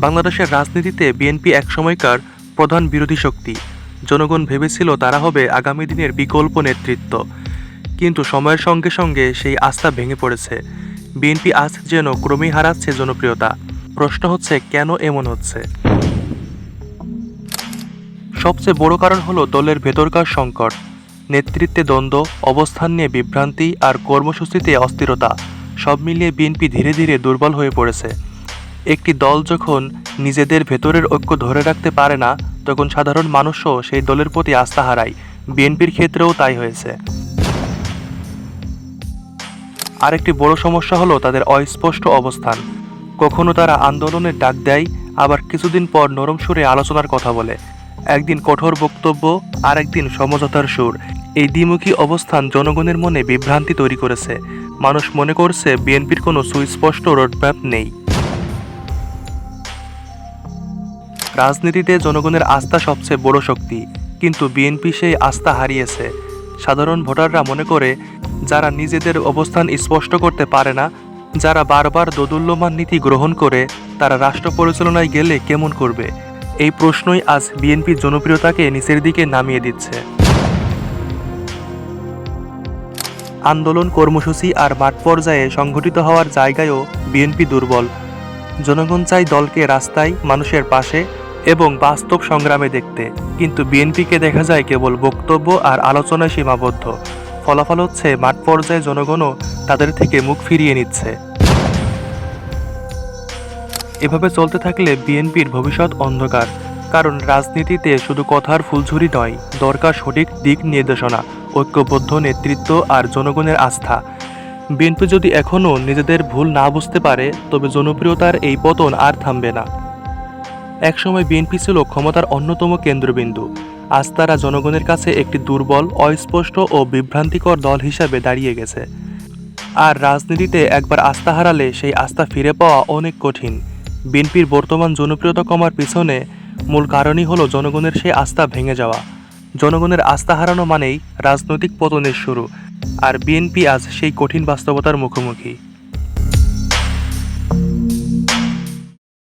বাংলাদেশের রাজনীতিতে বিএনপি এক সময়কার প্রধান বিরোধী শক্তি। জনগণ ভেবেছিল তারা হবে আগামী দিনের বিকল্প নেতৃত্ব। কিন্তু সময়ের সঙ্গে সঙ্গে সেই আস্থা ভেঙে পড়েছে। বিএনপি আজ যেন ক্রমেই হারাচ্ছে জনপ্রিয়তা। প্রশ্ন হচ্ছে, কেন এমন হচ্ছে? সবচেয়ে বড় কারণ হলো দলের ভেতরকার সংকট। নেতৃত্বে দ্বন্দ্ব, অবস্থান নিয়ে বিভ্রান্তি আর কর্মসূচিতে অস্থিরতা, সব মিলিয়ে বিএনপি ধীরে ধীরে দুর্বল হয়ে পড়েছে। একটি দল যখন নিজেদের ভেতরের ঐক্য ধরে রাখতে পারে না, তখন সাধারণ মানুষও সেই দলের প্রতি আস্থা হারায়। বিএনপির ক্ষেত্রেও তাই হয়েছে। আরেকটি বড় সমস্যা হলো তাদের অস্পষ্ট অবস্থান। কখনো তারা আন্দোলনের ডাক দেয়, আবার কিছুদিন পর নরম সুরে আলোচনার কথা বলে। একদিন কঠোর বক্তব্য আর একদিন সমঝোতার সুর। এই দ্বিমুখী অবস্থান জনগণের মনে বিভ্রান্তি তৈরি করেছে। মানুষ মনে করছে বিএনপির কোনো সুস্পষ্ট রোডম্যাপ নেই। রাজনীতিতে জনগণের আস্থা সবচেয়ে বড় শক্তি। কিন্তু বিএনপি সেই আস্থা হারিয়েছে। সাধারণ ভোটাররা মনে করে, যারা নিজেদের অবস্থান স্পষ্ট করতে পারে না, যারা বারবার দোদুল্যমান নীতি গ্রহণ করে, তারা রাষ্ট্র পরিচালনায় গেলে কেমন করবে? এই প্রশ্নই আজ বিএনপির জনপ্রিয়তাকে নিচের দিকে নামিয়ে দিচ্ছে। আন্দোলন কর্মসূচি আর মাঠ পর্যায়ে সংঘটিত হওয়ার জায়গায়ও বিএনপি দুর্বল। জনগণ চাই দলকে রাস্তায়, মানুষের পাশে এবং বাস্তব সংগ্রামে দেখতে। কিন্তু বিএনপিকে দেখা যায় কেবল বক্তব্য আর আলোচনায় সীমাবদ্ধ। ফলাফল হচ্ছে, মাঠ পর্যায়ে জনগণও তাদের থেকে মুখ ফিরিয়ে নিচ্ছে। এভাবে চলতে থাকলে বিএনপির ভবিষ্যৎ অন্ধকার, কারণ রাজনীতিতে শুধু কথার ফুলঝুরি নয়, দরকার সঠিক দিক নির্দেশনা, ঐক্যবদ্ধ নেতৃত্ব আর জনগণের আস্থা। বিএনপি যদি এখনও নিজেদের ভুল না বুঝতে পারে, তবে জনপ্রিয়তার এই পতন আর থামবে না। একসময় বিএনপি ছিল ক্ষমতার অন্যতম কেন্দ্রবিন্দু। আজ তারা জনগণের কাছে একটি দুর্বল, অস্পষ্ট ও বিভ্রান্তিকর দল হিসাবে দাঁড়িয়ে গেছে। আর রাজনীতিতে একবার আস্থা হারালে সেই আস্থা ফিরে পাওয়া অনেক কঠিন। বিএনপির বর্তমান জনপ্রিয়তা কমার পিছনে মূল কারণই হলো জনগণের সেই আস্থা ভেঙে যাওয়া। জনগণের আস্থা হারানো মানেই রাজনৈতিক পতনের শুরু। আর বিএনপি আজ সেই কঠিন বাস্তবতার মুখোমুখি।